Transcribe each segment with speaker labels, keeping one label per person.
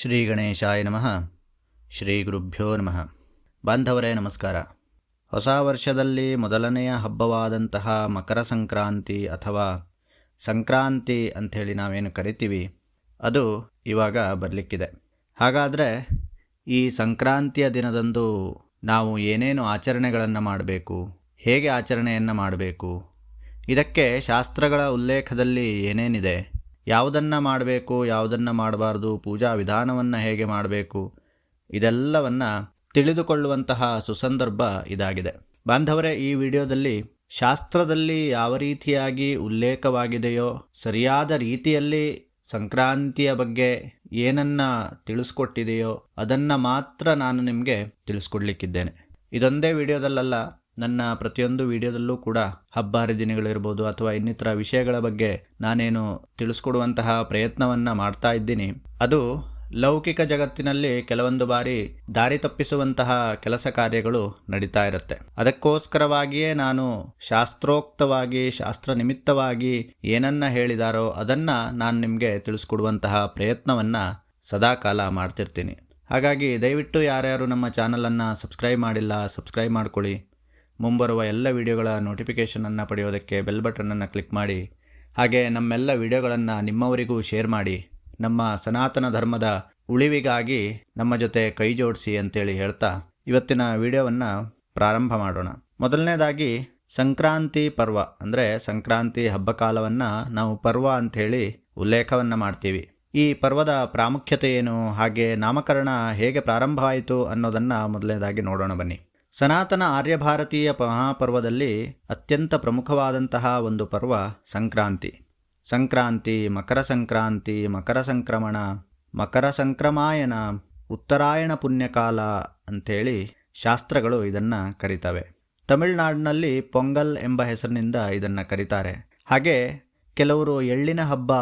Speaker 1: ಶ್ರೀ ಗಣೇಶಾಯ ನಮಃ. ಶ್ರೀ ಗುರುಭ್ಯೋ ನಮಃ. ಬಾಂಧವರೇ, ನಮಸ್ಕಾರ. ಹೊಸ ವರ್ಷದಲ್ಲಿ ಮೊದಲನೆಯ ಹಬ್ಬವಾದಂತಹ ಮಕರ ಸಂಕ್ರಾಂತಿ ಅಥವಾ ಸಂಕ್ರಾಂತಿ ಅಂಥೇಳಿ ನಾವೇನು ಕರಿತೀವಿ, ಅದು ಇವಾಗ ಬರಲಿಕ್ಕಿದೆ. ಹಾಗಾದರೆ ಈ ಸಂಕ್ರಾಂತಿಯ ದಿನದಂದು ನಾವು ಏನೇನು ಆಚರಣೆಗಳನ್ನು ಮಾಡಬೇಕು, ಹೇಗೆ ಆಚರಣೆಯನ್ನು ಮಾಡಬೇಕು, ಇದಕ್ಕೆ ಶಾಸ್ತ್ರಗಳ ಉಲ್ಲೇಖದಲ್ಲಿ ಏನೇನಿದೆ ಯಾವುದನ್ನು ಮಾಡಬೇಕು, ಯಾವುದನ್ನು ಮಾಡಬಾರ್ದು, ಪೂಜಾ ವಿಧಾನವನ್ನು ಹೇಗೆ ಮಾಡಬೇಕು, ಇದೆಲ್ಲವನ್ನು ತಿಳಿದುಕೊಳ್ಳುವಂತಹ ಸುಸಂದರ್ಭ ಇದಾಗಿದೆ. ಬಾಂಧವರೇ, ಈ ವಿಡಿಯೋದಲ್ಲಿ ಶಾಸ್ತ್ರದಲ್ಲಿ ಯಾವ ರೀತಿಯಾಗಿ ಉಲ್ಲೇಖವಾಗಿದೆಯೋ, ಸರಿಯಾದ ರೀತಿಯಲ್ಲಿ ಸಂಕ್ರಾಂತಿಯ ಬಗ್ಗೆ ಏನನ್ನ ತಿಳಿಸ್ಕೊಟ್ಟಿದೆಯೋ, ಅದನ್ನು ಮಾತ್ರ ನಾನು ನಿಮಗೆ ತಿಳಿಸ್ಕೊಡ್ಲಿಕ್ಕಿದ್ದೇನೆ. ಇದೊಂದೇ ವಿಡಿಯೋದಲ್ಲಲ್ಲ ನನ್ನ ಪ್ರತಿಯೊಂದು ವಿಡಿಯೋದಲ್ಲೂ ಕೂಡ ಹಬ್ಬ ಹರಿದಿನಗಳಿರ್ಬೋದು ಅಥವಾ ಇನ್ನಿತರ ವಿಷಯಗಳ ಬಗ್ಗೆ ನಾನೇನು ತಿಳಿಸ್ಕೊಡುವಂತಹ ಪ್ರಯತ್ನವನ್ನು ಮಾಡ್ತಾ ಇದ್ದೀನಿ. ಅದು ಲೌಕಿಕ ಜಗತ್ತಿನಲ್ಲಿ ಕೆಲವೊಂದು ಬಾರಿ ದಾರಿ ತಪ್ಪಿಸುವಂತಹ ಕೆಲಸ ಕಾರ್ಯಗಳು ನಡೀತಾ ಇರುತ್ತೆ. ಅದಕ್ಕೋಸ್ಕರವಾಗಿಯೇ ನಾನು ಶಾಸ್ತ್ರೋಕ್ತವಾಗಿ, ಶಾಸ್ತ್ರ ನಿಮಿತ್ತವಾಗಿ ಏನನ್ನ ಹೇಳಿದಾರೋ ಅದನ್ನ ನಾನು ನಿಮಗೆ ತಿಳಿಸ್ಕೊಡುವಂತಹ ಪ್ರಯತ್ನವನ್ನ ಸದಾಕಾಲ ಮಾಡ್ತಿರ್ತೀನಿ. ಹಾಗಾಗಿ ದಯವಿಟ್ಟು ಯಾರ್ಯಾರು ನಮ್ಮ ಚಾನಲನ್ನು ಸಬ್ಸ್ಕ್ರೈಬ್ ಮಾಡಿಲ್ಲ, ಸಬ್ಸ್ಕ್ರೈಬ್ ಮಾಡ್ಕೊಳ್ಳಿ. ಮುಂಬರುವ ಎಲ್ಲ ವಿಡಿಯೋಗಳ ನೋಟಿಫಿಕೇಷನನ್ನು ಪಡೆಯೋದಕ್ಕೆ ಬೆಲ್ ಬಟನನ್ನು ಕ್ಲಿಕ್ ಮಾಡಿ. ಹಾಗೆ ನಮ್ಮೆಲ್ಲ ವಿಡಿಯೋಗಳನ್ನು ನಿಮ್ಮವರಿಗೂ ಶೇರ್ ಮಾಡಿ. ನಮ್ಮ ಸನಾತನ ಧರ್ಮದ ಉಳಿವಿಗಾಗಿ ನಮ್ಮ ಜೊತೆ ಕೈ ಜೋಡಿಸಿ ಅಂತೇಳಿ ಹೇಳ್ತಾ ಇವತ್ತಿನ ವಿಡಿಯೋವನ್ನು ಪ್ರಾರಂಭ ಮಾಡೋಣ. ಮೊದಲನೇದಾಗಿ ಸಂಕ್ರಾಂತಿ ಪರ್ವ ಅಂದರೆ ಸಂಕ್ರಾಂತಿ ಹಬ್ಬ ಕಾಲವನ್ನು ನಾವು ಪರ್ವ ಅಂಥೇಳಿ ಉಲ್ಲೇಖವನ್ನು ಮಾಡ್ತೀವಿ. ಈ ಪರ್ವದ ಪ್ರಾಮುಖ್ಯತೆ ಏನು, ಹಾಗೆ ನಾಮಕರಣ ಹೇಗೆ ಪ್ರಾರಂಭವಾಯಿತು ಅನ್ನೋದನ್ನು ಮೊದಲನೇದಾಗಿ ನೋಡೋಣ ಬನ್ನಿ. ಸನಾತನ ಆರ್ಯಭಾರತೀಯ ಮಹಾಪರ್ವದಲ್ಲಿ ಅತ್ಯಂತ ಪ್ರಮುಖವಾದಂತಹ ಒಂದು ಪರ್ವ ಸಂಕ್ರಾಂತಿ. ಸಂಕ್ರಾಂತಿ, ಮಕರ ಸಂಕ್ರಾಂತಿ, ಮಕರ ಸಂಕ್ರಮಣ, ಮಕರ ಸಂಕ್ರಮಾಯನ, ಉತ್ತರಾಯಣ ಪುಣ್ಯಕಾಲ ಅಂಥೇಳಿ ಶಾಸ್ತ್ರಗಳು ಇದನ್ನು ಕರೀತವೆ. ತಮಿಳುನಾಡಿನಲ್ಲಿ ಪೊಂಗಲ್ ಎಂಬ ಹೆಸರಿನಿಂದ ಇದನ್ನು ಕರೀತಾರೆ. ಹಾಗೆ ಕೆಲವರು ಎಳ್ಳಿನ ಹಬ್ಬ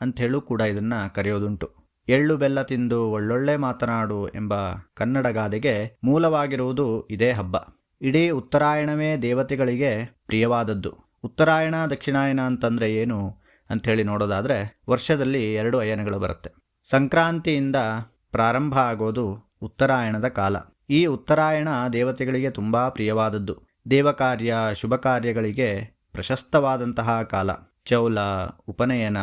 Speaker 1: ಅಂಥೇಳೂ ಕೂಡ ಇದನ್ನು ಕರೆಯೋದುಂಟು. ಎಳ್ಳು ಬೆಲ್ಲ ತಿಂದು ಒಳ್ಳೊಳ್ಳೆ ಮಾತನಾಡು ಎಂಬ ಕನ್ನಡ ಗಾದೆಗೆ ಮೂಲವಾಗಿರುವುದು ಇದೇ ಹಬ್ಬ. ಇಡೀ ಉತ್ತರಾಯಣವೇ ದೇವತೆಗಳಿಗೆ ಪ್ರಿಯವಾದದ್ದು. ಉತ್ತರಾಯಣ ದಕ್ಷಿಣಾಯನ ಅಂತಂದರೆ ಏನು ಅಂಥೇಳಿ ನೋಡೋದಾದರೆ ವರ್ಷದಲ್ಲಿ ಎರಡು ಅಯನಗಳು ಬರುತ್ತೆ. ಸಂಕ್ರಾಂತಿಯಿಂದ ಪ್ರಾರಂಭ ಆಗೋದು ಉತ್ತರಾಯಣದ ಕಾಲ. ಈ ಉತ್ತರಾಯಣ ದೇವತೆಗಳಿಗೆ ತುಂಬ ಪ್ರಿಯವಾದದ್ದು. ದೇವಕಾರ್ಯ ಶುಭ ಕಾರ್ಯಗಳಿಗೆ ಪ್ರಶಸ್ತವಾದಂತಹ ಕಾಲ. ಚೌಲ, ಉಪನಯನ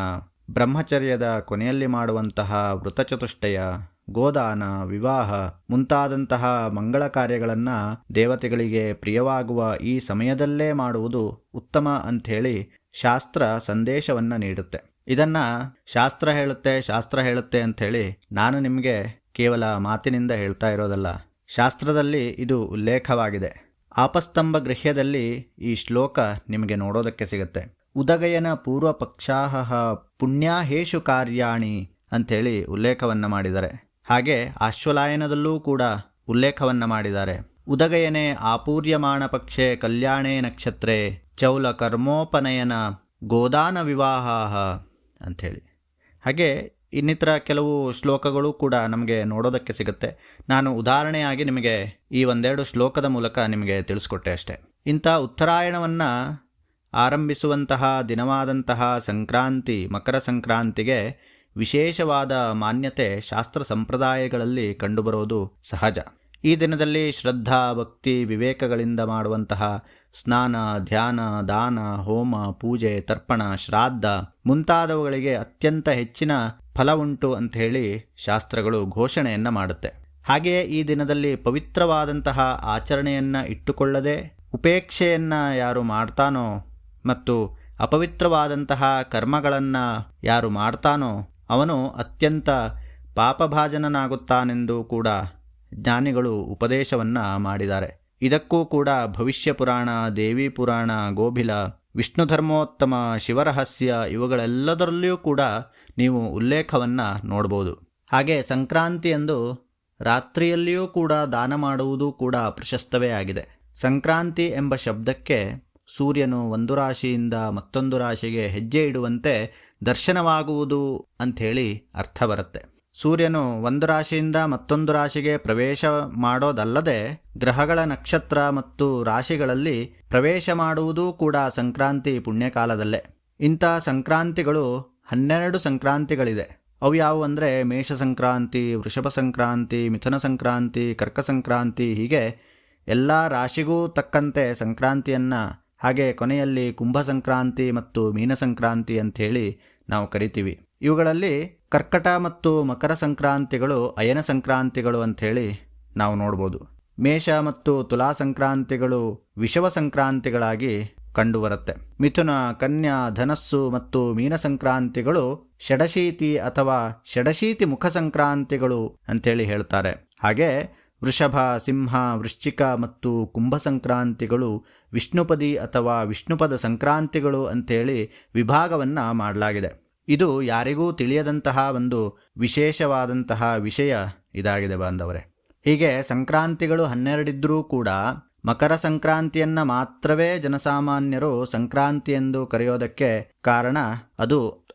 Speaker 1: ಬ್ರಹ್ಮಚರ್ಯದ ಕೊನೆಯಲ್ಲಿ ಮಾಡುವಂತಹ ವೃತಚತುಷ್ಟಯ ಗೋದಾನ, ವಿವಾಹ ಮುಂತಾದಂತಹ ಮಂಗಳ ಕಾರ್ಯಗಳನ್ನು ದೇವತೆಗಳಿಗೆ ಪ್ರಿಯವಾಗುವ ಈ ಸಮಯದಲ್ಲೇ ಮಾಡುವುದು ಉತ್ತಮ ಅಂಥೇಳಿ ಶಾಸ್ತ್ರ ಸಂದೇಶವನ್ನು ನೀಡುತ್ತೆ. ಇದನ್ನ ಶಾಸ್ತ್ರ ಹೇಳುತ್ತೆ ಶಾಸ್ತ್ರ ಹೇಳುತ್ತೆ ಅಂಥೇಳಿ ನಾನು ನಿಮಗೆ ಕೇವಲ ಮಾತಿನಿಂದ ಹೇಳ್ತಾ ಇರೋದಲ್ಲ. ಶಾಸ್ತ್ರದಲ್ಲಿ ಇದು ಉಲ್ಲೇಖವಾಗಿದೆ. ಆಪಸ್ತಂಭ ಗೃಹ್ಯದಲ್ಲಿ ಈ ಶ್ಲೋಕ ನಿಮಗೆ ನೋಡೋದಕ್ಕೆ ಸಿಗುತ್ತೆ. ಉದಗಯನ ಪೂರ್ವ ಪಕ್ಷಾಹ ಪುಣ್ಯಾಹೇಶು ಕಾರ್ಯಾಣಿ ಅಂಥೇಳಿ ಉಲ್ಲೇಖವನ್ನು ಮಾಡಿದ್ದಾರೆ. ಹಾಗೆ ಆಶ್ವಲಾಯನದಲ್ಲೂ ಕೂಡ ಉಲ್ಲೇಖವನ್ನು ಮಾಡಿದ್ದಾರೆ. ಉದಗಯನೆ ಆಪೂರ್ಯಮಾಣ ಪಕ್ಷೆ ಕಲ್ಯಾಣೇ ನಕ್ಷತ್ರೆ ಚೌಲ ಕರ್ಮೋಪನಯನ ಗೋದಾನ ವಿವಾಹ ಅಂಥೇಳಿ. ಹಾಗೆ ಇನ್ನಿತರ ಕೆಲವು ಶ್ಲೋಕಗಳು ಕೂಡ ನಮಗೆ ನೋಡೋದಕ್ಕೆ ಸಿಗುತ್ತೆ. ನಾನು ಉದಾಹರಣೆಯಾಗಿ ನಿಮಗೆ ಈ ಒಂದೆರಡು ಶ್ಲೋಕದ ಮೂಲಕ ನಿಮಗೆ ತಿಳಿಸ್ಕೊಟ್ಟೆ ಅಷ್ಟೆ. ಇಂಥ ಉತ್ತರಾಯಣವನ್ನು ಆರಂಭಿಸುವಂತಹ ದಿನವಾದಂತಹ ಸಂಕ್ರಾಂತಿ, ಮಕರ ಸಂಕ್ರಾಂತಿಗೆ ವಿಶೇಷವಾದ ಮಾನ್ಯತೆ ಶಾಸ್ತ್ರ ಸಂಪ್ರದಾಯಗಳಲ್ಲಿ ಕಂಡುಬರುವುದು ಸಹಜ. ಈ ದಿನದಲ್ಲಿ ಶ್ರದ್ಧಾ, ಭಕ್ತಿ, ವಿವೇಕಗಳಿಂದ ಮಾಡುವಂತಹ ಸ್ನಾನ, ಧ್ಯಾನ, ದಾನ, ಹೋಮ, ಪೂಜೆ, ತರ್ಪಣ, ಶ್ರಾದ್ದ ಮುಂತಾದವುಗಳಿಗೆ ಅತ್ಯಂತ ಹೆಚ್ಚಿನ ಫಲ ಉಂಟು ಅಂತ ಹೇಳಿ ಶಾಸ್ತ್ರಗಳು ಘೋಷಣೆಯನ್ನು ಮಾಡುತ್ತೆ. ಹಾಗೆಯೇ ಈ ದಿನದಲ್ಲಿ ಪವಿತ್ರವಾದಂತಹ ಆಚರಣೆಯನ್ನು ಇಟ್ಟುಕೊಳ್ಳದೆ ಉಪೇಕ್ಷೆಯನ್ನು ಯಾರು ಮಾಡ್ತಾನೋ ಮತ್ತು ಅಪವಿತ್ರವಾದಂತಹ ಕರ್ಮಗಳನ್ನು ಯಾರು ಮಾಡ್ತಾನೋ ಅವನು ಅತ್ಯಂತ ಪಾಪಭಾಜನನಾಗುತ್ತಾನೆಂದು ಕೂಡ ಜ್ಞಾನಿಗಳು ಉಪದೇಶವನ್ನು ಮಾಡಿದ್ದಾರೆ. ಇದಕ್ಕೂ ಕೂಡ ಭವಿಷ್ಯ ಪುರಾಣ, ದೇವಿ ಪುರಾಣ, ಗೋಭಿಲ, ವಿಷ್ಣು ಧರ್ಮೋತ್ತಮ, ಶಿವರಹಸ್ಯ ಇವುಗಳೆಲ್ಲದರಲ್ಲಿಯೂ ಕೂಡ ನೀವು ಉಲ್ಲೇಖವನ್ನು ನೋಡ್ಬೋದು. ಹಾಗೆ ಸಂಕ್ರಾಂತಿಯಂದು ರಾತ್ರಿಯಲ್ಲಿಯೂ ಕೂಡ ದಾನ ಮಾಡುವುದು ಕೂಡ ಪ್ರಶಸ್ತವೇ ಆಗಿದೆ. ಸಂಕ್ರಾಂತಿ ಎಂಬ ಶಬ್ದಕ್ಕೆ ಸೂರ್ಯನು ಒಂದು ರಾಶಿಯಿಂದ ಮತ್ತೊಂದು ರಾಶಿಗೆ ಹೆಜ್ಜೆ ಇಡುವಂತೆ ದರ್ಶನವಾಗುವುದು ಅಂಥೇಳಿ ಅರ್ಥ ಬರುತ್ತೆ. ಸೂರ್ಯನು ಒಂದು ರಾಶಿಯಿಂದ ಮತ್ತೊಂದು ರಾಶಿಗೆ ಪ್ರವೇಶ ಮಾಡೋದಲ್ಲದೆ ಗ್ರಹಗಳ ನಕ್ಷತ್ರ ಮತ್ತು ರಾಶಿಗಳಲ್ಲಿ ಪ್ರವೇಶ ಮಾಡುವುದೂ ಕೂಡ ಸಂಕ್ರಾಂತಿ ಪುಣ್ಯಕಾಲದಲ್ಲೇ. ಇಂಥ ಸಂಕ್ರಾಂತಿಗಳು ಹನ್ನೆರಡು ಸಂಕ್ರಾಂತಿಗಳಿದೆ. ಅವು ಯಾವುವು ಅಂದರೆ ಮೇಷ ಸಂಕ್ರಾಂತಿ, ವೃಷಭ ಸಂಕ್ರಾಂತಿ, ಮಿಥುನ ಸಂಕ್ರಾಂತಿ, ಕರ್ಕ ಸಂಕ್ರಾಂತಿ ಹೀಗೆ ಎಲ್ಲ ರಾಶಿಗೂ ತಕ್ಕಂತೆ ಸಂಕ್ರಾಂತಿಯನ್ನು ಹಾಗೆ ಕೊನೆಯಲ್ಲಿ ಕುಂಭ ಸಂಕ್ರಾಂತಿ ಮತ್ತು ಮೀನ ಸಂಕ್ರಾಂತಿ ಅಂಥೇಳಿ ನಾವು ಕರಿತೀವಿ. ಇವುಗಳಲ್ಲಿ ಕರ್ಕಟ ಮತ್ತು ಮಕರ ಸಂಕ್ರಾಂತಿಗಳು ಅಯನ ಸಂಕ್ರಾಂತಿಗಳು ಅಂಥೇಳಿ ನಾವು ನೋಡ್ಬೋದು. ಮೇಷ ಮತ್ತು ತುಲಾ ಸಂಕ್ರಾಂತಿಗಳು ವಿಷವ ಸಂಕ್ರಾಂತಿಗಳಾಗಿ ಕಂಡುಬರುತ್ತೆ. ಮಿಥುನ, ಕನ್ಯಾ, ಧನಸ್ಸು ಮತ್ತು ಮೀನ ಸಂಕ್ರಾಂತಿಗಳು ಷಡಶೀತಿ ಅಥವಾ ಷಡಶೀತಿ ಮುಖ ಸಂಕ್ರಾಂತಿಗಳು ಅಂಥೇಳಿ ಹೇಳ್ತಾರೆ. ಹಾಗೆ ವೃಷಭ, ಸಿಂಹ, ವೃಶ್ಚಿಕ ಮತ್ತು ಕುಂಭ ಸಂಕ್ರಾಂತಿಗಳು ವಿಷ್ಣುಪದಿ ಅಥವಾ ವಿಷ್ಣುಪದ ಸಂಕ್ರಾಂತಿಗಳು ಅಂಥೇಳಿ ವಿಭಾಗವನ್ನು ಮಾಡಲಾಗಿದೆ. ಇದು ಯಾರಿಗೂ ತಿಳಿಯದಂತಹ ಒಂದು ವಿಶೇಷವಾದಂತಹ ವಿಷಯ ಇದಾಗಿದೆ ಬಾಂಧವರೇ. ಹೀಗೆ ಸಂಕ್ರಾಂತಿಗಳು ಹನ್ನೆರಡಿದ್ರೂ ಕೂಡ ಮಕರ ಸಂಕ್ರಾಂತಿಯನ್ನು ಮಾತ್ರವೇ ಜನಸಾಮಾನ್ಯರು ಸಂಕ್ರಾಂತಿ ಎಂದು ಕರೆಯೋದಕ್ಕೆ ಕಾರಣ ಅದು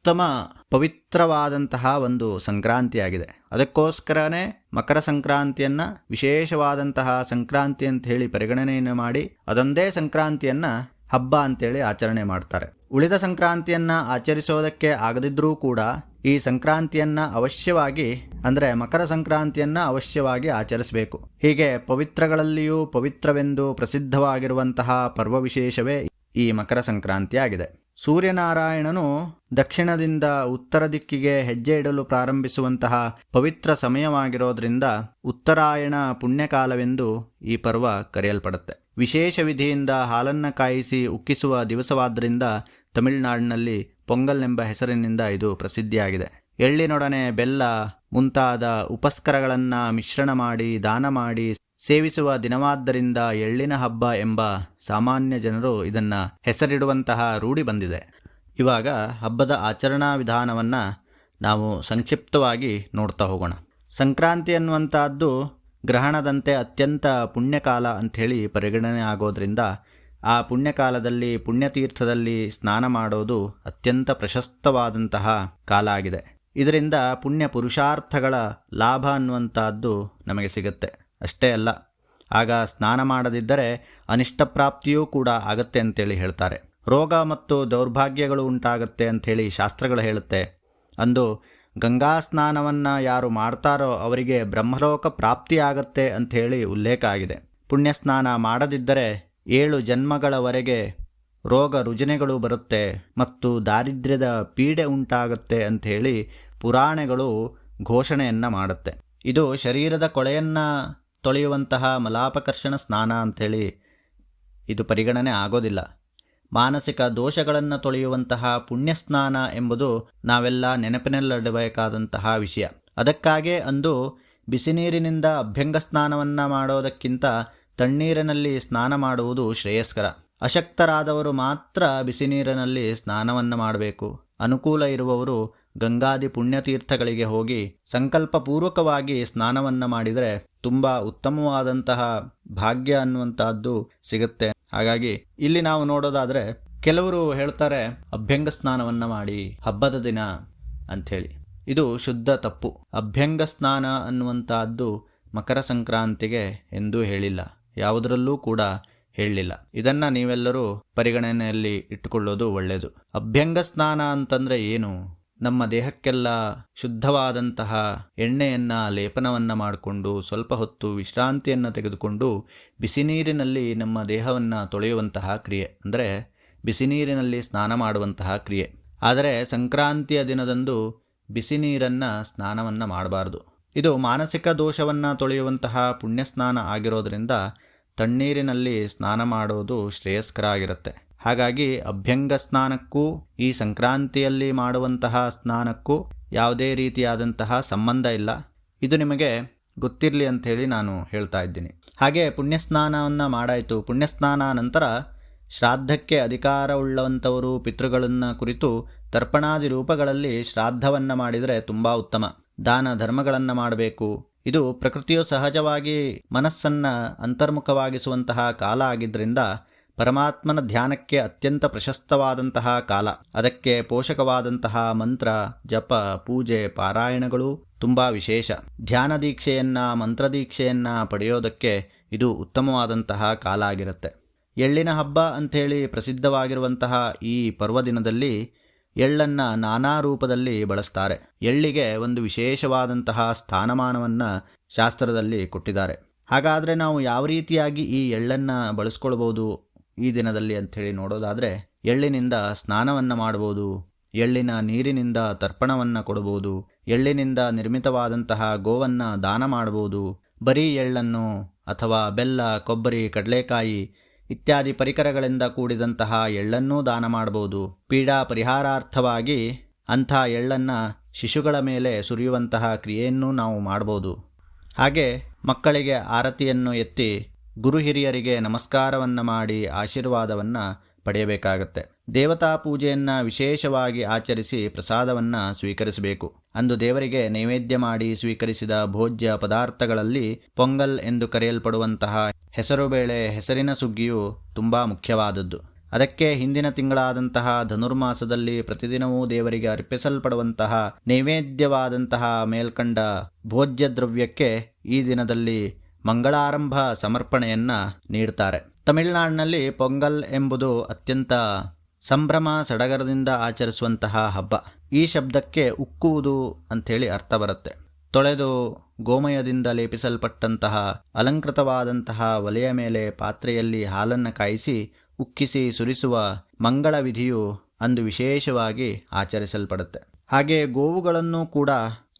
Speaker 1: ಅತ್ಯುತ್ತಮ ಪವಿತ್ರವಾದಂತಹ ಒಂದು ಸಂಕ್ರಾಂತಿಯಾಗಿದೆ. ಅದಕ್ಕೋಸ್ಕರನೇ ಮಕರ ಸಂಕ್ರಾಂತಿಯನ್ನ ವಿಶೇಷವಾದಂತಹ ಸಂಕ್ರಾಂತಿ ಅಂತ ಹೇಳಿ ಪರಿಗಣನೆಯನ್ನು ಮಾಡಿ ಅದೊಂದೇ ಸಂಕ್ರಾಂತಿಯನ್ನ ಹಬ್ಬ ಅಂತೇಳಿ ಆಚರಣೆ ಮಾಡ್ತಾರೆ. ಉಳಿದ ಸಂಕ್ರಾಂತಿಯನ್ನ ಆಚರಿಸೋದಕ್ಕೆ ಆಗದಿದ್ರೂ ಕೂಡ ಈ ಸಂಕ್ರಾಂತಿಯನ್ನ ಅವಶ್ಯವಾಗಿ ಅಂದರೆ ಮಕರ ಸಂಕ್ರಾಂತಿಯನ್ನ ಅವಶ್ಯವಾಗಿ ಆಚರಿಸಬೇಕು. ಹೀಗೆ ಪವಿತ್ರಗಳಲ್ಲಿಯೂ ಪವಿತ್ರವೆಂದು ಪ್ರಸಿದ್ಧವಾಗಿರುವಂತಹ ಪರ್ವ ವಿಶೇಷವೇ ಈ ಮಕರ ಸಂಕ್ರಾಂತಿ ಆಗಿದೆ ಸೂರ್ಯನಾರಾಯಣನು ದಕ್ಷಿಣದಿಂದ ಉತ್ತರ ದಿಕ್ಕಿಗೆ ಹೆಜ್ಜೆ ಇಡಲು ಪ್ರಾರಂಭಿಸುವಂತಹ ಪವಿತ್ರ ಸಮಯವಾಗಿರೋದ್ರಿಂದ ಉತ್ತರಾಯಣ ಪುಣ್ಯಕಾಲವೆಂದು ಈ ಪರ್ವ ಕರೆಯಲ್ಪಡುತ್ತೆ. ವಿಶೇಷ ವಿಧಿಯಿಂದ ಹಾಲನ್ನ ಕಾಯಿಸಿ ಉಕ್ಕಿಸುವ ದಿವಸವಾದ್ದರಿಂದ ತಮಿಳುನಾಡಿನಲ್ಲಿ ಪೊಂಗಲ್ ಎಂಬ ಹೆಸರಿನಿಂದ ಇದು ಪ್ರಸಿದ್ಧಿಯಾಗಿದೆ. ಎಳ್ಳಿನೊಡನೆ ಬೆಲ್ಲ, ಮುಂತಾದ ಉಪಸ್ಕರಗಳನ್ನು ಮಿಶ್ರಣ ಮಾಡಿ, ದಾನ ಮಾಡಿ ಸೇವಿಸುವ ದಿನವಾದ್ದರಿಂದ ಎಳ್ಳಿನ ಹಬ್ಬ ಎಂಬ ಸಾಮಾನ್ಯ ಜನರು ಇದನ್ನು ಹೆಸರಿಡುವಂತಹ ರೂಢಿ ಬಂದಿದೆ. ಇವಾಗ ಹಬ್ಬದ ಆಚರಣಾ ವಿಧಾನವನ್ನು ನಾವು ಸಂಕ್ಷಿಪ್ತವಾಗಿ ನೋಡ್ತಾ ಹೋಗೋಣ. ಸಂಕ್ರಾಂತಿ ಅನ್ನುವಂಥದ್ದು ಗ್ರಹಣದಂತೆ ಅತ್ಯಂತ ಪುಣ್ಯಕಾಲ ಅಂಥೇಳಿ ಪರಿಗಣನೆ ಆಗೋದ್ರಿಂದ ಆ ಪುಣ್ಯಕಾಲದಲ್ಲಿ ಪುಣ್ಯತೀರ್ಥದಲ್ಲಿ ಸ್ನಾನ ಮಾಡೋದು ಅತ್ಯಂತ ಪ್ರಶಸ್ತವಾದಂತಹ ಕಾಲ ಆಗಿದೆ. ಇದರಿಂದ ಪುಣ್ಯ ಪುರುಷಾರ್ಥಗಳ ಲಾಭ ಅನ್ನುವಂಥದ್ದು ನಮಗೆ ಸಿಗುತ್ತೆ. ಅಷ್ಟೇ ಅಲ್ಲ, ಆಗ ಸ್ನಾನ ಮಾಡದಿದ್ದರೆ ಅನಿಷ್ಟಪ್ರಾಪ್ತಿಯೂ ಕೂಡ ಆಗತ್ತೆ ಅಂತೇಳಿ ಹೇಳ್ತಾರೆ. ರೋಗ ಮತ್ತು ದೌರ್ಭಾಗ್ಯಗಳು ಉಂಟಾಗತ್ತೆ ಅಂಥೇಳಿ ಶಾಸ್ತ್ರಗಳು ಹೇಳುತ್ತೆ. ಅಂದು ಗಂಗಾ ಸ್ನಾನವನ್ನು ಯಾರು ಮಾಡ್ತಾರೋ ಅವರಿಗೆ ಬ್ರಹ್ಮಲೋಕ ಪ್ರಾಪ್ತಿಯಾಗತ್ತೆ ಅಂಥೇಳಿ ಉಲ್ಲೇಖ ಆಗಿದೆ. ಪುಣ್ಯ ಸ್ನಾನ ಮಾಡದಿದ್ದರೆ ಏಳು ಜನ್ಮಗಳವರೆಗೆ ರೋಗ ರುಜಿನಗಳು ಬರುತ್ತೆ ಮತ್ತು ದಾರಿದ್ರ್ಯದ ಪೀಡೆ ಉಂಟಾಗುತ್ತೆ ಅಂಥೇಳಿ ಪುರಾಣಗಳು ಘೋಷಣೆಯನ್ನು ಮಾಡುತ್ತೆ. ಇದು ಶರೀರದ ಕೊಳೆಯನ್ನು ತೊಳೆಯುವಂತಹ ಮಲಾಪಕರ್ಷಣ ಸ್ನಾನ ಅಂಥೇಳಿ ಇದು ಪರಿಗಣನೆ ಆಗೋದಿಲ್ಲ. ಮಾನಸಿಕ ದೋಷಗಳನ್ನು ತೊಳೆಯುವಂತಹ ಪುಣ್ಯ ಸ್ನಾನ ಎಂಬುದು ನಾವೆಲ್ಲ ನೆನಪಿನಲ್ಲಿಡಬೇಕಾದಂತಹ ವಿಷಯ. ಅದಕ್ಕಾಗೇ ಅಂದು ಬಿಸಿ ನೀರಿನಿಂದ ಅಭ್ಯಂಗ ಸ್ನಾನವನ್ನು ಮಾಡೋದಕ್ಕಿಂತ ತಣ್ಣೀರಿನಲ್ಲಿ ಸ್ನಾನ ಮಾಡುವುದು ಶ್ರೇಯಸ್ಕರ. ಅಶಕ್ತರಾದವರು ಮಾತ್ರ ಬಿಸಿ ನೀರಿನಲ್ಲಿ ಸ್ನಾನವನ್ನು ಮಾಡಬೇಕು. ಅನುಕೂಲ ಇರುವವರು ಗಂಗಾದಿ ಪುಣ್ಯತೀರ್ಥಗಳಿಗೆ ಹೋಗಿ ಸಂಕಲ್ಪಪೂರ್ವಕವಾಗಿ ಸ್ನಾನವನ್ನು ಮಾಡಿದರೆ ತುಂಬ ಉತ್ತಮವಾದಂತಹ ಭಾಗ್ಯ ಅನ್ನುವಂತಹದ್ದು ಸಿಗುತ್ತೆ. ಹಾಗಾಗಿ ಇಲ್ಲಿ ನಾವು ನೋಡೋದಾದರೆ ಕೆಲವರು ಹೇಳ್ತಾರೆ, ಅಭ್ಯಂಗ ಸ್ನಾನವನ್ನು ಮಾಡಿ ಹಬ್ಬದ ದಿನ ಅಂಥೇಳಿ. ಇದು ಶುದ್ಧ ತಪ್ಪು. ಅಭ್ಯಂಗ ಸ್ನಾನ ಅನ್ನುವಂತಹದ್ದು ಮಕರ ಸಂಕ್ರಾಂತಿಗೆ ಎಂದೂ ಹೇಳಿಲ್ಲ. ಯಾವುದರಲ್ಲೂ ಕೂಡ ಹೇಳಲಿಲ್ಲ. ಇದನ್ನ ನೀವೆಲ್ಲರೂ ಪರಿಗಣನೆಯಲ್ಲಿ ಇಟ್ಟುಕೊಳ್ಳೋದು ಒಳ್ಳೆಯದು ಅಭ್ಯಂಗ ಸ್ನಾನ ಅಂತಂದರೆ ಏನು? ನಮ್ಮ ದೇಹಕ್ಕೆಲ್ಲ ಶುದ್ಧವಾದಂತಹ ಎಣ್ಣೆಯನ್ನು, ಲೇಪನವನ್ನು ಮಾಡಿಕೊಂಡು ಸ್ವಲ್ಪ ಹೊತ್ತು ವಿಶ್ರಾಂತಿಯನ್ನು ತೆಗೆದುಕೊಂಡು ಬಿಸಿ ನೀರಿನಲ್ಲಿ ನಮ್ಮ ದೇಹವನ್ನು ತೊಳೆಯುವಂತಹ ಕ್ರಿಯೆ. ಅಂದರೆ ಬಿಸಿ ನೀರಿನಲ್ಲಿ ಸ್ನಾನ ಮಾಡುವಂತಹ ಕ್ರಿಯೆ. ಆದರೆ ಸಂಕ್ರಾಂತಿಯ ದಿನದಂದು ಬಿಸಿ ನೀರನ್ನು ಸ್ನಾನವನ್ನು ಮಾಡಬಾರ್ದು. ಇದು ಮಾನಸಿಕ ದೋಷವನ್ನು ತೊಳೆಯುವಂತಹ ಪುಣ್ಯ ಸ್ನಾನ ಆಗಿರೋದ್ರಿಂದ ತಣ್ಣೀರಿನಲ್ಲಿ ಸ್ನಾನ ಮಾಡೋದು ಶ್ರೇಯಸ್ಕರ ಆಗಿರುತ್ತೆ ಹಾಗಾಗಿ ಅಭ್ಯಂಗ ಸ್ನಾನಕ್ಕೂ, ಈ ಸಂಕ್ರಾಂತಿಯಲ್ಲಿ ಮಾಡುವಂತಹ ಸ್ನಾನಕ್ಕೂ ಯಾವುದೇ ರೀತಿಯಾದಂತಹ ಸಂಬಂಧ ಇಲ್ಲ. ಇದು ನಿಮಗೆ ಗೊತ್ತಿರಲಿ ಅಂಥೇಳಿ ನಾನು ಹೇಳ್ತಾ ಇದ್ದೀನಿ. ಹಾಗೆ ಪುಣ್ಯಸ್ನಾನವನ್ನು ಮಾಡಾಯಿತು. ಪುಣ್ಯಸ್ನಾನ ನಂತರ ಶ್ರಾದ್ದಕ್ಕೆ ಅಧಿಕಾರವುಳ್ಳವಂಥವರು ಪಿತೃಗಳನ್ನು ಕುರಿತು ತರ್ಪಣಾದಿ ರೂಪಗಳಲ್ಲಿ ಶ್ರಾದ್ದವನ್ನು ಮಾಡಿದರೆ ತುಂಬ ಉತ್ತಮ. ದಾನ ಧರ್ಮಗಳನ್ನು ಮಾಡಬೇಕು. ಇದು ಪ್ರಕೃತಿಯು ಸಹಜವಾಗಿ ಮನಸ್ಸನ್ನು ಅಂತರ್ಮುಖವಾಗಿಸುವಂತಹ ಕಾಲ ಆಗಿದ್ದರಿಂದ ಪರಮಾತ್ಮನ ಧ್ಯಾನಕ್ಕೆ ಅತ್ಯಂತ ಪ್ರಶಸ್ತವಾದಂತಹ ಕಾಲ. ಅದಕ್ಕೆ ಪೋಷಕವಾದಂತಹ ಮಂತ್ರ, ಜಪ, ಪೂಜೆ, ಪಾರಾಯಣಗಳು ತುಂಬ ವಿಶೇಷ. ಧ್ಯಾನ ದೀಕ್ಷೆಯನ್ನ ಮಂತ್ರದೀಕ್ಷೆಯನ್ನ ಪಡೆಯೋದಕ್ಕೆ ಇದು ಉತ್ತಮವಾದಂತಹ ಕಾಲ ಆಗಿರುತ್ತೆ. ಎಳ್ಳಿನ ಹಬ್ಬ ಅಂಥೇಳಿ ಪ್ರಸಿದ್ಧವಾಗಿರುವಂತಹ ಈ ಪರ್ವದಿನದಲ್ಲಿ ಎಳ್ಳನ್ನು ನಾನಾ ರೂಪದಲ್ಲಿ ಬಳಸ್ತಾರೆ. ಎಳ್ಳಿಗೆ ಒಂದು ವಿಶೇಷವಾದಂತಹ ಸ್ಥಾನಮಾನವನ್ನು ಶಾಸ್ತ್ರದಲ್ಲಿ ಕೊಟ್ಟಿದ್ದಾರೆ. ಹಾಗಾದರೆ ನಾವು ಯಾವ ರೀತಿಯಾಗಿ ಈ ಎಳ್ಳನ್ನು ಬಳಸ್ಕೊಳ್ಬೋದು ಈ ದಿನದಲ್ಲಿ ಅಂಥೇಳಿ ನೋಡೋದಾದರೆ, ಎಳ್ಳಿನಿಂದ ಸ್ನಾನವನ್ನು ಮಾಡ್ಬೋದು, ಎಳ್ಳಿನ ನೀರಿನಿಂದ ತರ್ಪಣವನ್ನು ಕೊಡಬಹುದು ಎಳ್ಳಿನಿಂದ ನಿರ್ಮಿತವಾದಂತಹ ಗೋವನ್ನು ದಾನ ಮಾಡಬಹುದು ಬರೀ ಎಳ್ಳನ್ನು ಅಥವಾ ಬೆಲ್ಲ, ಕೊಬ್ಬರಿ, ಕಡಲೆಕಾಯಿ ಇತ್ಯಾದಿ ಪರಿಕರಗಳಿಂದ ಕೂಡಿದಂತಹ ಎಳ್ಳನ್ನೂ ದಾನ ಮಾಡಬಹುದು. ಪೀಡಾ ಪರಿಹಾರಾರ್ಥವಾಗಿ ಅಂಥ ಎಳ್ಳನ್ನು ಶಿಶುಗಳ ಮೇಲೆ ಸುರಿಯುವಂತಹ ಕ್ರಿಯೆಯನ್ನೂ ನಾವು ಮಾಡ್ಬೋದು ಹಾಗೆ ಮಕ್ಕಳಿಗೆ ಆರತಿಯನ್ನು ಎತ್ತಿ ಗುರು ಹಿರಿಯರಿಗೆ ನಮಸ್ಕಾರವನ್ನು ಮಾಡಿ ಆಶೀರ್ವಾದವನ್ನು ಪಡೆಯಬೇಕಾಗತ್ತೆ. ದೇವತಾ ಪೂಜೆಯನ್ನು ವಿಶೇಷವಾಗಿ ಆಚರಿಸಿ ಪ್ರಸಾದವನ್ನು ಸ್ವೀಕರಿಸಬೇಕು. ಅಂದು ದೇವರಿಗೆ ನೈವೇದ್ಯ ಮಾಡಿ ಸ್ವೀಕರಿಸಿದ ಭೋಜ್ಯ ಪದಾರ್ಥಗಳಲ್ಲಿ ಪೊಂಗಲ್ ಎಂದು ಕರೆಯಲ್ಪಡುವಂತಹ ಹೆಸರುಬೇಳೆ ಹೆಸರಿನ ಸುಗ್ಗಿಯು ತುಂಬ ಮುಖ್ಯವಾದದ್ದು. ಅದಕ್ಕೆ ಹಿಂದಿನ ತಿಂಗಳಾದಂತಹ ಧನುರ್ಮಾಸದಲ್ಲಿ ಪ್ರತಿದಿನವೂ ದೇವರಿಗೆ ಅರ್ಪಿಸಲ್ಪಡುವಂತಹ ನೈವೇದ್ಯವಾದಂತಹ ಮೇಲ್ಕಂಡ ಭೋಜ್ಯ ದ್ರವ್ಯಕ್ಕೆ ಈ ದಿನದಲ್ಲಿ ಮಂಗಳಾರಂಭ ಸಮರ್ಪಣೆಯನ್ನು ನೀಡ್ತಾರೆ. ತಮಿಳುನಾಡಿನಲ್ಲಿ ಪೊಂಗಲ್ ಎಂಬುದು ಅತ್ಯಂತ ಸಂಭ್ರಮ, ಸಡಗರದಿಂದ ಆಚರಿಸುವಂತಹ ಹಬ್ಬ. ಈ ಶಬ್ದಕ್ಕೆ ಉಕ್ಕುವುದು ಅಂಥೇಳಿ ಅರ್ಥ ಬರುತ್ತೆ. ತೊಳೆದು ಗೋಮಯದಿಂದ ಲೇಪಿಸಲ್ಪಟ್ಟಂತಹ, ಅಲಂಕೃತವಾದಂತಹ ಒಲೆಯ ಮೇಲೆ ಪಾತ್ರೆಯಲ್ಲಿ ಹಾಲನ್ನು ಕಾಯಿಸಿ, ಉಕ್ಕಿಸಿ ಸುರಿಸುವ ಮಂಗಳ ವಿಧಿಯು ಅಂದು ವಿಶೇಷವಾಗಿ ಆಚರಿಸಲ್ಪಡುತ್ತೆ. ಹಾಗೆ ಗೋವುಗಳನ್ನು ಕೂಡ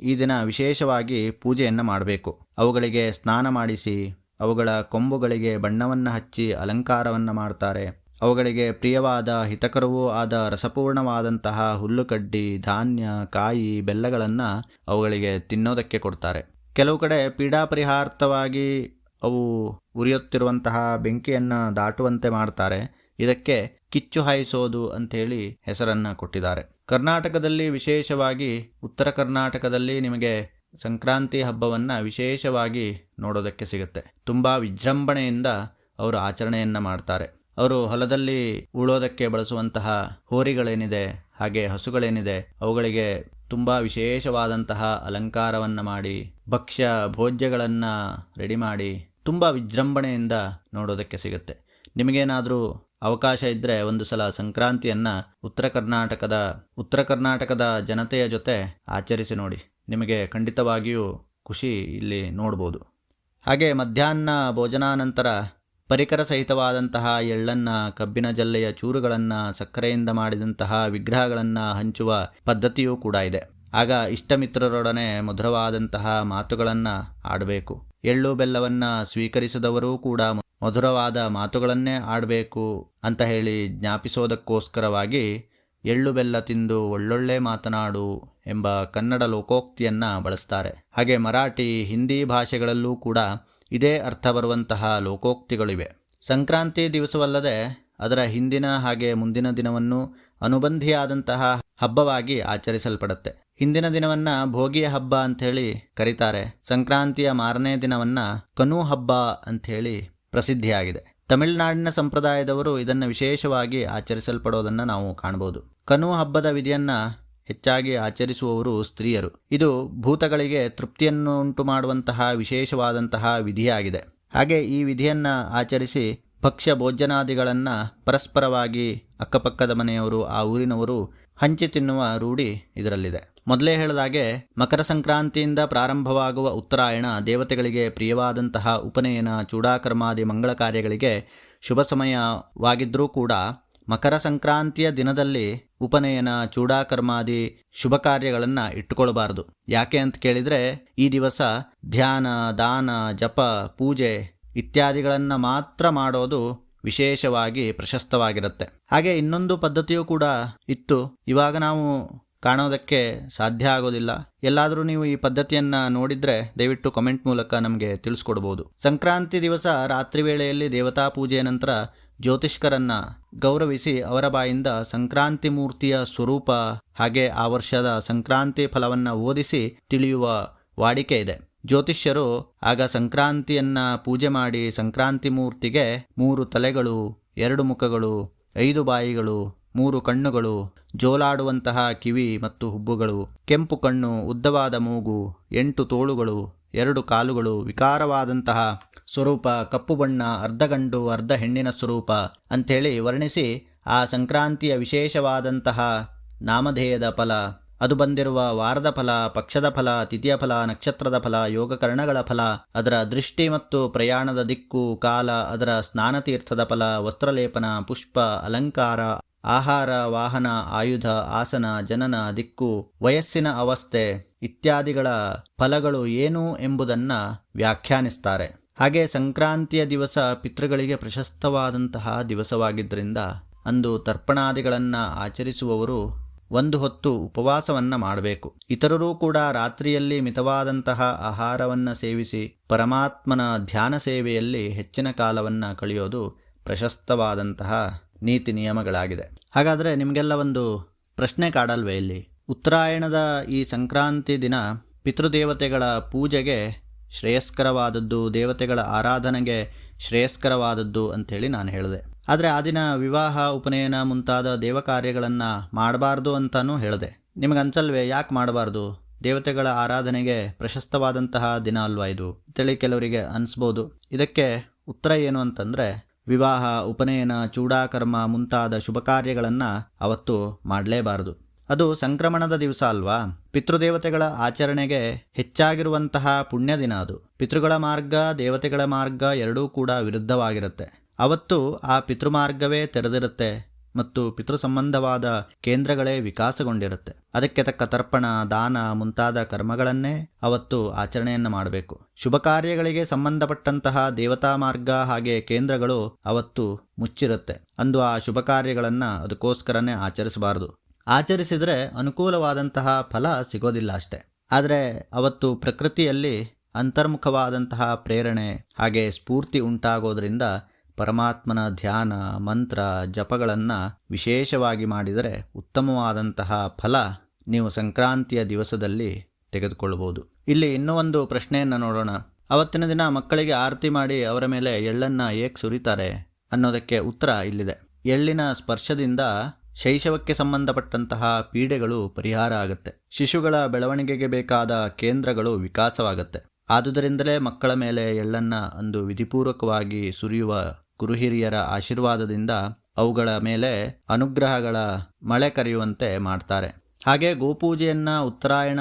Speaker 1: ಈ ದಿನ ವಿಶೇಷವಾಗಿ ಪೂಜೆಯನ್ನು ಮಾಡಬೇಕು. ಅವುಗಳಿಗೆ ಸ್ನಾನ ಮಾಡಿಸಿ ಅವುಗಳ ಕೊಂಬುಗಳಿಗೆ ಬಣ್ಣವನ್ನು ಹಚ್ಚಿ ಅಲಂಕಾರವನ್ನು ಮಾಡ್ತಾರೆ. ಅವುಗಳಿಗೆ ಪ್ರಿಯವಾದ ಹಿತಕರವೂ ಆದ ರಸಪೂರ್ಣವಾದಂತಹ ಹುಲ್ಲುಕಡ್ಡಿ ಧಾನ್ಯ, ಕಾಯಿ, ಬೆಲ್ಲಗಳನ್ನು ಅವುಗಳಿಗೆ ತಿನ್ನೋದಕ್ಕೆ ಕೊಡ್ತಾರೆ. ಕೆಲವು ಕಡೆ ಪೀಡಾ ಪರಿಹಾರ್ಥವಾಗಿ ಅವು ಉರಿಯುತ್ತಿರುವಂತಹ ಬೆಂಕಿಯನ್ನು ದಾಟುವಂತೆ ಮಾಡ್ತಾರೆ. ಇದಕ್ಕೆ ಕಿಚ್ಚು ಹಾಯಿಸೋದು ಅಂಥೇಳಿ ಹೆಸರನ್ನು ಕೊಟ್ಟಿದ್ದಾರೆ. ಕರ್ನಾಟಕದಲ್ಲಿ ವಿಶೇಷವಾಗಿ ಉತ್ತರ ಕರ್ನಾಟಕದಲ್ಲಿ ನಿಮಗೆ ಸಂಕ್ರಾಂತಿ ಹಬ್ಬವನ್ನು ವಿಶೇಷವಾಗಿ ನೋಡೋದಕ್ಕೆ ಸಿಗುತ್ತೆ. ತುಂಬ ವಿಜೃಂಭಣೆಯಿಂದ ಅವರು ಆಚರಣೆಯನ್ನು ಮಾಡ್ತಾರೆ. ಅವರು ಹೊಲದಲ್ಲಿ ಉಳೋದಕ್ಕೆ ಬಳಸುವಂತಹ ಹೋರಿಗಳೇನಿದೆ, ಹಾಗೆ ಹಸುಗಳೇನಿದೆ, ಅವುಗಳಿಗೆ ತುಂಬ ವಿಶೇಷವಾದಂತಹ ಅಲಂಕಾರವನ್ನು ಮಾಡಿ, ಭಕ್ಷ್ಯ ಭೋಜ್ಯಗಳನ್ನು ರೆಡಿ ಮಾಡಿ ತುಂಬ ವಿಜೃಂಭಣೆಯಿಂದ ನೋಡೋದಕ್ಕೆ ಸಿಗುತ್ತೆ. ನಿಮಗೇನಾದರೂ ಅವಕಾಶ ಇದ್ದರೆ ಒಂದು ಸಲ ಸಂಕ್ರಾಂತಿಯನ್ನು ಉತ್ತರ ಕರ್ನಾಟಕದ ಉತ್ತರ ಕರ್ನಾಟಕದ ಜನತೆಯ ಜೊತೆ ಆಚರಿಸಿ ನೋಡಿ. ನಿಮಗೆ ಖಂಡಿತವಾಗಿಯೂ ಖುಷಿ ಇಲ್ಲಿ ನೋಡ್ಬೋದು. ಹಾಗೆ ಮಧ್ಯಾಹ್ನ ಭೋಜನಾನಂತರ ಪರಿಕರ ಸಹಿತವಾದಂತಹ ಎಳ್ಳನ್ನು, ಕಬ್ಬಿನ ಜಲ್ಲೆಯ ಚೂರುಗಳನ್ನು ಸಕ್ಕರೆಯಿಂದ ಮಾಡಿದಂತಹ ವಿಗ್ರಹಗಳನ್ನು ಹಂಚುವ ಪದ್ಧತಿಯೂ ಕೂಡ ಇದೆ. ಆಗ ಇಷ್ಟಮಿತ್ರರೊಡನೆ ಮಧುರವಾದಂತಹ ಮಾತುಗಳನ್ನು ಆಡಬೇಕು. ಎಳ್ಳು ಬೆಲ್ಲವನ್ನು ಸ್ವೀಕರಿಸಿದವರೂ ಕೂಡ ಮಧುರವಾದ ಮಾತುಗಳನ್ನೇ ಆಡಬೇಕು ಅಂತ ಹೇಳಿ ಜ್ಞಾಪಿಸೋದಕ್ಕೋಸ್ಕರವಾಗಿ ಎಳ್ಳು ಬೆಲ್ಲ ತಿಂದು ಒಳ್ಳೊಳ್ಳೆ ಮಾತನಾಡು ಎಂಬ ಕನ್ನಡ ಲೋಕೋಕ್ತಿಯನ್ನು ಬಳಸ್ತಾರೆ. ಹಾಗೆ ಮರಾಠಿ, ಹಿಂದಿ ಭಾಷೆಗಳಲ್ಲೂ ಕೂಡ ಇದೇ ಅರ್ಥ ಬರುವಂತಹ ಲೋಕೋಕ್ತಿಗಳಿವೆ. ಸಂಕ್ರಾಂತಿ ದಿವಸವಲ್ಲದೆ ಅದರ ಹಿಂದಿನ ಹಾಗೆ ಮುಂದಿನ ದಿನವನ್ನು ಅನುಬಂಧಿಯಾದಂತಹ ಹಬ್ಬವಾಗಿ ಆಚರಿಸಲ್ಪಡುತ್ತೆ. ಹಿಂದಿನ ದಿನವನ್ನ ಭೋಗಿಯ ಹಬ್ಬ ಅಂಥೇಳಿ ಕರೀತಾರೆ. ಸಂಕ್ರಾಂತಿಯ ಮಾರನೇ ದಿನವನ್ನ ಕನು ಹಬ್ಬ ಅಂಥೇಳಿ ಪ್ರಸಿದ್ಧಿಯಾಗಿದೆ. ತಮಿಳುನಾಡಿನ ಸಂಪ್ರದಾಯದವರು ಇದನ್ನು ವಿಶೇಷವಾಗಿ ಆಚರಿಸಲ್ಪಡೋದನ್ನು ನಾವು ಕಾಣಬಹುದು. ಕನು ಹಬ್ಬದ ವಿಧಿಯನ್ನು ಹೆಚ್ಚಾಗಿ ಆಚರಿಸುವವರು ಸ್ತ್ರೀಯರು. ಇದು ಭೂತಗಳಿಗೆ ತೃಪ್ತಿಯನ್ನು ಉಂಟು ಮಾಡುವಂತಹ ವಿಶೇಷವಾದಂತಹ ವಿಧಿಯಾಗಿದೆ. ಹಾಗೆ ಈ ವಿಧಿಯನ್ನು ಆಚರಿಸಿ ಭಕ್ಷ್ಯ ಭೋಜನಾದಿಗಳನ್ನು ಪರಸ್ಪರವಾಗಿ ಅಕ್ಕಪಕ್ಕದ ಮನೆಯವರು, ಆ ಊರಿನವರು ಹಂಚಿ ತಿನ್ನುವ ರೂಢಿ ಇದರಲ್ಲಿದೆ. ಮೊದಲೇ ಹೇಳಿದಾಗೆ, ಮಕರ ಸಂಕ್ರಾಂತಿಯಿಂದ ಪ್ರಾರಂಭವಾಗುವ ಉತ್ತರಾಯಣ ದೇವತೆಗಳಿಗೆ ಪ್ರಿಯವಾದಂತಹ ಉಪನಯನ ಚೂಡಾಕರ್ಮಾದಿ ಮಂಗಳ ಕಾರ್ಯಗಳಿಗೆ ಶುಭ ಸಮಯವಾಗಿದ್ದರೂ ಕೂಡ ಮಕರ ಸಂಕ್ರಾಂತಿಯ ದಿನದಲ್ಲಿ ಉಪನಯನ ಚೂಡಾಕರ್ಮಾದಿ ಶುಭ ಕಾರ್ಯಗಳನ್ನು ಇಟ್ಟುಕೊಳ್ಳಬಾರದು. ಯಾಕೆ ಅಂತ ಕೇಳಿದರೆ, ಈ ದಿವಸ ಧ್ಯಾನ, ದಾನ, ಜಪ, ಪೂಜೆ ಇತ್ಯಾದಿಗಳನ್ನು ಮಾತ್ರ ಮಾಡೋದು ವಿಶೇಷವಾಗಿ ಪ್ರಶಸ್ತವಾಗಿರುತ್ತೆ. ಹಾಗೆ ಇನ್ನೊಂದು ಪದ್ಧತಿಯೂ ಕೂಡ ಇತ್ತು. ಇವಾಗ ನಾವು ಕಾಣೋದಕ್ಕೆ ಸಾಧ್ಯ ಆಗೋದಿಲ್ಲ. ಎಲ್ಲಾದರೂ ನೀವು ಈ ಪದ್ಧತಿಯನ್ನು ನೋಡಿದರೆ ದಯವಿಟ್ಟು ಕಮೆಂಟ್ ಮೂಲಕ ನಮಗೆ ತಿಳಿಸ್ಕೊಡ್ಬೋದು. ಸಂಕ್ರಾಂತಿ ದಿವಸ ರಾತ್ರಿ ವೇಳೆಯಲ್ಲಿ ದೇವತಾ ಪೂಜೆಯ ನಂತರ ಜ್ಯೋತಿಷ್ಕರನ್ನು ಗೌರವಿಸಿ ಅವರ ಬಾಯಿಂದ ಸಂಕ್ರಾಂತಿ ಮೂರ್ತಿಯ ಸ್ವರೂಪ ಹಾಗೆ ಆ ವರ್ಷದ ಸಂಕ್ರಾಂತಿ ಫಲವನ್ನು ಓದಿಸಿ ತಿಳಿಯುವ ವಾಡಿಕೆ ಇದೆ. ಜ್ಯೋತಿಷ್ಯರು ಆಗ ಸಂಕ್ರಾಂತಿಯನ್ನ ಪೂಜೆ ಮಾಡಿ ಸಂಕ್ರಾಂತಿ ಮೂರ್ತಿಗೆ ಮೂರು ತಲೆಗಳು, ಎರಡು ಮುಖಗಳು, ಐದು ಬಾಯಿಗಳು, ಮೂರು ಕಣ್ಣುಗಳು, ಜೋಲಾಡುವಂತಹ ಕಿವಿ ಮತ್ತು ಹುಬ್ಬುಗಳು, ಕೆಂಪು ಕಣ್ಣು, ಉದ್ದವಾದ ಮೂಗು, ಎಂಟು ತೋಳುಗಳು, ಎರಡು ಕಾಲುಗಳು, ವಿಕಾರವಾದಂತಹ ಸ್ವರೂಪ, ಕಪ್ಪು ಬಣ್ಣ, ಅರ್ಧ ಗಂಡು, ಅರ್ಧ ಹೆಣ್ಣಿನ ಸ್ವರೂಪ ಅಂಥೇಳಿ ವರ್ಣಿಸಿ ಆ ಸಂಕ್ರಾಂತಿಯ ವಿಶೇಷವಾದಂತಹ ನಾಮಧೇಯದ ಫಲ. ಅದು ಬಂದಿರುವ ವಾರದ ಫಲ, ಪಕ್ಷದ ಫಲ, ತಿಥಿಯ ಫಲ, ನಕ್ಷತ್ರದ ಫಲ, ಯೋಗಕರಣಗಳ ಫಲ, ಅದರ ದೃಷ್ಟಿ ಮತ್ತು ಪ್ರಯಾಣದ ದಿಕ್ಕು, ಕಾಲ, ಅದರ ಸ್ನಾನತೀರ್ಥದ ಫಲ, ವಸ್ತ್ರಲೇಪನ, ಪುಷ್ಪ, ಅಲಂಕಾರ, ಆಹಾರ, ವಾಹನ, ಆಯುಧ, ಆಸನ, ಜನನ, ದಿಕ್ಕು, ವಯಸ್ಸಿನ ಅವಸ್ಥೆ ಇತ್ಯಾದಿಗಳ ಫಲಗಳು ಏನು ಎಂಬುದನ್ನ ವ್ಯಾಖ್ಯಾನಿಸ್ತಾರೆ. ಹಾಗೆ ಸಂಕ್ರಾಂತಿಯ ದಿವಸ ಪಿತೃಗಳಿಗೆ ಪ್ರಶಸ್ತವಾದಂತಹ ದಿವಸವಾಗಿದ್ದರಿಂದ ಅಂದು ತರ್ಪಣಾದಿಗಳನ್ನು ಆಚರಿಸುವವರು ಒಂದು ಹೊತ್ತು ಉಪವಾಸವನ್ನ ಮಾಡಬೇಕು. ಇತರರೂ ಕೂಡ ರಾತ್ರಿಯಲ್ಲಿ ಮಿತವಾದಂತಹ ಆಹಾರವನ್ನು ಸೇವಿಸಿ ಪರಮಾತ್ಮನ ಧ್ಯಾನ ಸೇವೆಯಲ್ಲಿ ಹೆಚ್ಚಿನ ಕಾಲವನ್ನು ಕಳೆಯೋದು ಪ್ರಶಸ್ತವಾದಂತಹ ನೀತಿ ನಿಯಮಗಳಾಗಿದೆ. ಹಾಗಾದರೆ ನಿಮಗೆಲ್ಲ ಒಂದು ಪ್ರಶ್ನೆ ಕಾಡಲ್ವೇ ಇಲ್ಲಿ? ಉತ್ತರಾಯಣದ ಈ ಸಂಕ್ರಾಂತಿ ದಿನ ಪಿತೃದೇವತೆಗಳ ಪೂಜೆಗೆ ಶ್ರೇಯಸ್ಕರವಾದದ್ದು, ದೇವತೆಗಳ ಆರಾಧನೆಗೆ ಶ್ರೇಯಸ್ಕರವಾದದ್ದು ಅಂಥೇಳಿ ನಾನು ಹೇಳಿದೆ. ಆದರೆ ಆ ದಿನ ವಿವಾಹ, ಉಪನಯನ ಮುಂತಾದ ದೇವ ಕಾರ್ಯಗಳನ್ನು ಮಾಡಬಾರ್ದು ಅಂತಲೂ ಹೇಳಿದೆ. ನಿಮಗನ್ಸಲ್ವೇ ಯಾಕೆ ಮಾಡಬಾರ್ದು? ದೇವತೆಗಳ ಆರಾಧನೆಗೆ ಪ್ರಶಸ್ತವಾದಂತಹ ದಿನ ಅಲ್ವಾ ಇದು? ಅಂತೇಳಿ ಕೆಲವರಿಗೆ ಅನಿಸ್ಬೋದು. ಇದಕ್ಕೆ ಉತ್ತರ ಏನು ಅಂತಂದರೆ, ವಿವಾಹ, ಉಪನಯನ, ಚೂಡಾಕರ್ಮ ಮುಂತಾದ ಶುಭ ಕಾರ್ಯಗಳನ್ನು ಅವತ್ತು ಮಾಡಲೇಬಾರದು. ಅದು ಸಂಕ್ರಮಣದ ದಿವಸ ಅಲ್ವಾ? ಪಿತೃದೇವತೆಗಳ ಆಚರಣೆಗೆ ಹೆಚ್ಚಾಗಿರುವಂತಹ ಪುಣ್ಯ ದಿನ ಅದು. ಪಿತೃಗಳ ಮಾರ್ಗ, ದೇವತೆಗಳ ಮಾರ್ಗ ಎರಡೂ ಕೂಡ ವಿರುದ್ಧವಾಗಿರುತ್ತೆ. ಅವತ್ತು ಆ ಪಿತೃಮಾರ್ಗವೇ ತೆರೆದಿರುತ್ತೆ ಮತ್ತು ಪಿತೃ ಸಂಬಂಧವಾದ ಕೇಂದ್ರಗಳೇ ವಿಕಾಸಗೊಂಡಿರುತ್ತೆ. ಅದಕ್ಕೆ ತಕ್ಕ ತರ್ಪಣ, ದಾನ ಮುಂತಾದ ಕರ್ಮಗಳನ್ನೇ ಅವತ್ತು ಆಚರಣೆಯನ್ನು ಮಾಡಬೇಕು. ಶುಭ ಕಾರ್ಯಗಳಿಗೆ ಸಂಬಂಧಪಟ್ಟಂತಹ ದೇವತಾ ಮಾರ್ಗ ಹಾಗೆ ಕೇಂದ್ರಗಳು ಅವತ್ತು ಮುಚ್ಚಿರುತ್ತೆ. ಅಂದು ಆ ಶುಭ ಕಾರ್ಯಗಳನ್ನು ಅದಕ್ಕೋಸ್ಕರನೇ ಆಚರಿಸಬಾರದು. ಆಚರಿಸಿದರೆ ಅನುಕೂಲವಾದಂತಹ ಫಲ ಸಿಗೋದಿಲ್ಲ ಅಷ್ಟೆ. ಆದರೆ ಅವತ್ತು ಪ್ರಕೃತಿಯಲ್ಲಿ ಅಂತರ್ಮುಖವಾದಂತಹ ಪ್ರೇರಣೆ ಹಾಗೆ ಸ್ಫೂರ್ತಿ ಉಂಟಾಗೋದ್ರಿಂದ ಪರಮಾತ್ಮನ ಧ್ಯಾನ, ಮಂತ್ರ, ಜಪಗಳನ್ನು ವಿಶೇಷವಾಗಿ ಮಾಡಿದರೆ ಉತ್ತಮವಾದಂತಹ ಫಲ ನೀವು ಸಂಕ್ರಾಂತಿಯ ದಿವಸದಲ್ಲಿ ತೆಗೆದುಕೊಳ್ಳಬಹುದು ಇಲ್ಲಿ ಇನ್ನೂ ಒಂದು ಪ್ರಶ್ನೆಯನ್ನು ನೋಡೋಣ. ಅವತ್ತಿನ ದಿನ ಮಕ್ಕಳಿಗೆ ಆರತಿ ಮಾಡಿ ಅವರ ಮೇಲೆ ಎಳ್ಳನ್ನು ಏಕೆ ಸುರಿತಾರೆ ಅನ್ನೋದಕ್ಕೆ ಉತ್ತರ ಇಲ್ಲಿದೆ. ಎಳ್ಳಿನ ಸ್ಪರ್ಶದಿಂದ ಶೈಶವಕ್ಕೆ ಸಂಬಂಧಪಟ್ಟಂತಹ ಪೀಡೆಗಳು ಪರಿಹಾರ ಆಗುತ್ತೆ. ಶಿಶುಗಳ ಬೆಳವಣಿಗೆಗೆ ಬೇಕಾದ ಕೇಂದ್ರಗಳು ವಿಕಾಸವಾಗುತ್ತೆ. ಆದುದರಿಂದಲೇ ಮಕ್ಕಳ ಮೇಲೆ ಎಳ್ಳನ್ನು ಅಂದು ವಿಧಿಪೂರ್ವಕವಾಗಿ ಸುರಿಯುವ ಗುರುಹಿರಿಯರ ಆಶೀರ್ವಾದದಿಂದ ಅವುಗಳ ಮೇಲೆ ಅನುಗ್ರಹಗಳ ಮಳೆ ಕರೆಯುವಂತೆ ಮಾಡ್ತಾರೆ. ಹಾಗೆ ಗೋಪೂಜೆಯನ್ನು ಉತ್ತರಾಯಣ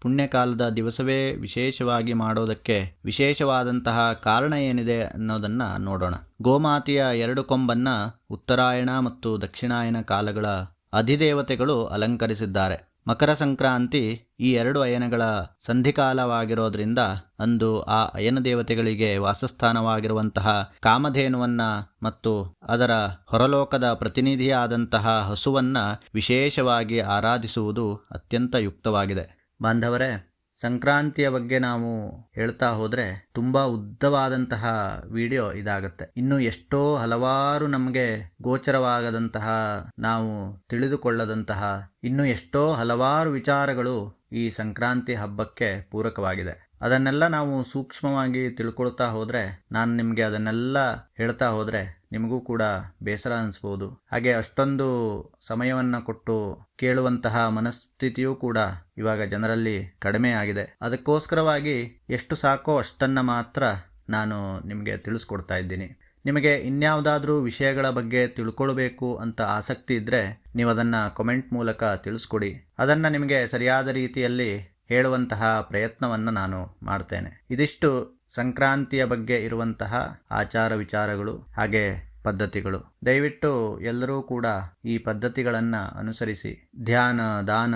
Speaker 1: ಪುಣ್ಯಕಾಲದ ದಿವಸವೇ ವಿಶೇಷವಾಗಿ ಮಾಡೋದಕ್ಕೆ ವಿಶೇಷವಾದಂತಹ ಕಾರಣ ಏನಿದೆ ಅನ್ನೋದನ್ನು ನೋಡೋಣ. ಗೋಮಾತೆಯ ಎರಡು ಕೊಂಬನ್ನು ಉತ್ತರಾಯಣ ಮತ್ತು ದಕ್ಷಿಣಾಯನ ಕಾಲಗಳ ಅಧಿದೇವತೆಗಳು ಅಲಂಕರಿಸಿದ್ದಾರೆ. ಮಕರ ಸಂಕ್ರಾಂತಿ ಈ ಎರಡು ಅಯನಗಳ ಸಂಧಿಕಾಲವಾಗಿರೋದ್ರಿಂದ ಅಂದು ಆ ಅಯನ ದೇವತೆಗಳಿಗೆ ವಾಸಸ್ಥಾನವಾಗಿರುವಂತಹ ಕಾಮಧೇನುವನ್ನ ಮತ್ತು ಅದರ ಹೊರಲೋಕದ ಪ್ರತಿನಿಧಿಯಾದಂತಹ ಹಸುವನ್ನ ವಿಶೇಷವಾಗಿ ಆರಾಧಿಸುವುದು ಅತ್ಯಂತ ಯುಕ್ತವಾಗಿದೆ. ಬಾಂಧವರೇ ಸಂಕ್ರಾಂತಿಯ ಬಗ್ಗೆ ನಾವು ಹೇಳ್ತಾ ಹೋದರೆ ತುಂಬ ಉದ್ದವಾದಂತಹ ವಿಡಿಯೋ ಇದಾಗುತ್ತೆ. ಇನ್ನು ಎಷ್ಟೋ ಹಲವಾರು ನಮಗೆ ಗೋಚರವಾಗದಂತಹ, ನಾವು ತಿಳಿದುಕೊಳ್ಳದಂತಹ, ಇನ್ನು ಎಷ್ಟೋ ಹಲವಾರು ವಿಚಾರಗಳು ಈ ಸಂಕ್ರಾಂತಿ ಹಬ್ಬಕ್ಕೆ ಪೂರಕವಾಗಿದೆ. ಅದನ್ನೆಲ್ಲ ನಾವು ಸೂಕ್ಷ್ಮವಾಗಿ ತಿಳ್ಕೊಳ್ತಾ ಹೋದರೆ, ನಾನು ನಿಮಗೆ ಅದನ್ನೆಲ್ಲ ಹೇಳ್ತಾ ಹೋದರೆ ನಿಮಗೂ ಕೂಡ ಬೇಸರ ಅನಿಸ್ಬೋದು. ಹಾಗೆ ಅಷ್ಟೊಂದು ಸಮಯವನ್ನು ಕೊಟ್ಟು ಕೇಳುವಂತಹ ಮನಸ್ಥಿತಿಯೂ ಕೂಡ ಇವಾಗ ಜನರಲ್ಲಿ ಕಡಿಮೆ ಆಗಿದೆ. ಅದಕ್ಕೋಸ್ಕರವಾಗಿ ಎಷ್ಟು ಸಾಕೋ ಅಷ್ಟನ್ನು ಮಾತ್ರ ನಾನು ನಿಮಗೆ ತಿಳಿಸ್ಕೊಡ್ತಾ ಇದ್ದೀನಿ. ನಿಮಗೆ ಇನ್ಯಾವುದಾದ್ರೂ ವಿಷಯಗಳ ಬಗ್ಗೆ ತಿಳ್ಕೊಳ್ಬೇಕು ಅಂತ ಆಸಕ್ತಿ ಇದ್ದರೆ ನೀವು ಅದನ್ನು ಕಮೆಂಟ್ ಮೂಲಕ ತಿಳಿಸ್ಕೊಡಿ. ಅದನ್ನು ನಿಮಗೆ ಸರಿಯಾದ ರೀತಿಯಲ್ಲಿ ಹೇಳುವಂತಹ ಪ್ರಯತ್ನವನ್ನು ನಾನು ಮಾಡ್ತೇನೆ. ಇದಿಷ್ಟು ಸಂಕ್ರಾಂತಿಯ ಬಗ್ಗೆ ಇರುವಂತಹ ಆಚಾರ ವಿಚಾರಗಳು ಹಾಗೆ ಪದ್ಧತಿಗಳು. ದಯವಿಟ್ಟು ಎಲ್ಲರೂ ಕೂಡ ಈ ಪದ್ಧತಿಗಳನ್ನು ಅನುಸರಿಸಿ ಧ್ಯಾನ, ದಾನ,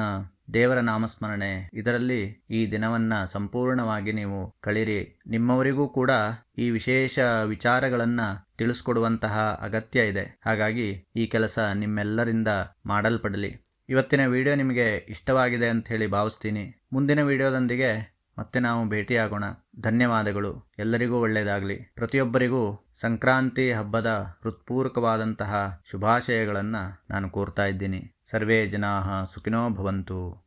Speaker 1: ದೇವರ ನಾಮಸ್ಮರಣೆ ಇದರಲ್ಲಿ ಈ ದಿನವನ್ನ ಸಂಪೂರ್ಣವಾಗಿ ನೀವು ಕಳಿರಿ. ನಿಮ್ಮವರಿಗೂ ಕೂಡ ಈ ವಿಶೇಷ ವಿಚಾರಗಳನ್ನ ತಿಳಿಸ್ಕೊಡುವಂತಹ ಅಗತ್ಯ ಇದೆ. ಹಾಗಾಗಿ ಈ ಕೆಲಸ ನಿಮ್ಮೆಲ್ಲರಿಂದ ಮಾಡಲ್ಪಡಲಿ. ಇವತ್ತಿನ ವಿಡಿಯೋ ನಿಮಗೆ ಇಷ್ಟವಾಗಿದೆ ಅಂತ ಹೇಳಿ ಭಾವಿಸ್ತೀನಿ. ಮುಂದಿನ ವಿಡಿಯೋದೊಂದಿಗೆ ಮತ್ತೆ ನಾವು ಭೇಟಿಯಾಗೋಣ. ಧನ್ಯವಾದಗಳು. ಎಲ್ಲರಿಗೂ ಒಳ್ಳೆಯದಾಗಲಿ. ಪ್ರತಿಯೊಬ್ಬರಿಗೂ ಸಂಕ್ರಾಂತಿ ಹಬ್ಬದ ಹೃತ್ಪೂರ್ವಕವಾದಂತಹ ಶುಭಾಶಯಗಳನ್ನು ನಾನು ಕೋರ್ತಾ ಇದ್ದೀನಿ. ಸರ್ವೇ ಜನಾ ಸುಖಿನೋ ಭವಂತು.